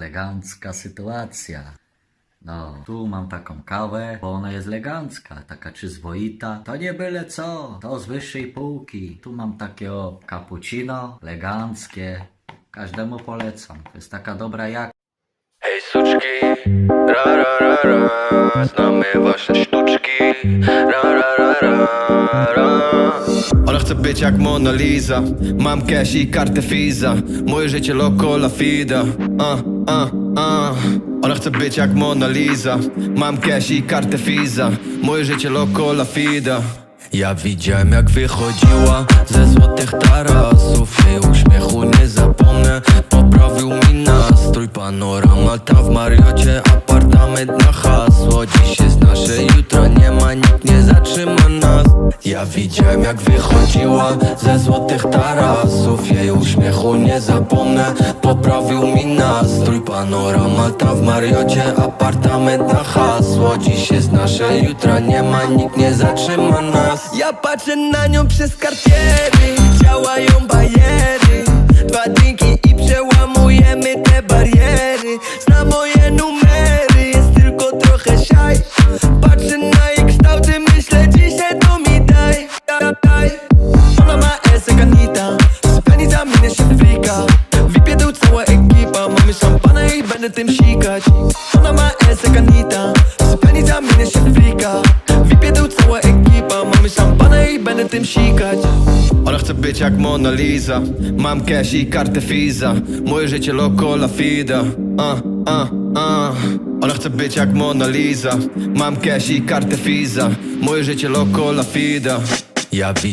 elegancka sytuacja. No, tu mam taką kawę, bo ona jest elegancka, taka przyzwoita. To nie byle co, to z wyższej półki. Tu mam takie o cappuccino, eleganckie. Każdemu polecam. To jest taka dobra jak. Hej suczki, ra ra ra ra Znamy wasze sztuczki, ra ra ra ra ra Ona chce być jak Mona Lisa Mam cash i kartę Visa Moje życie loco la fida uh, uh, uh. Ona chce być jak Mona Lisa. Mam cash i kartę Visa Moje życie loco la fida. Ja widziałem jak wychodziła ze złotych tarasów Jej uśmiechu nie zapomnę, poprawił mi nastrój. Panorama tam w Mariocie, apartament na hasło. Dziś jest nasze, jutro Ja widziałem jak wychodziła ze złotych tarasów. Jej uśmiechu nie zapomnę, poprawił mi nastrój. Panorama tam w Mariocie, apartament na hasło. Dziś jest nasze, jutro nie ma, nikt nie zatrzyma nas. Ja patrzę na nią przez kartiery, działają bariery Dwa drinki i przełamujemy te bariery. Zna moje numery, jest tylko trochę siaj. Patrzę ekipa, mamy szampana i będę tym sikać. Ona ma esek Anita, sypialni zamienię się w frika Wypiedą cała ekipa, mamy szampana i będę tym sikać. Ona chce być jak Mona Lisa. Mam cash i kartę Visa Moje życie loco la fida. Uh, uh, uh. Ona chce być jak Mona Lisa. Mam cash i kartę Visa Moje życie loco la fida. Ja widzę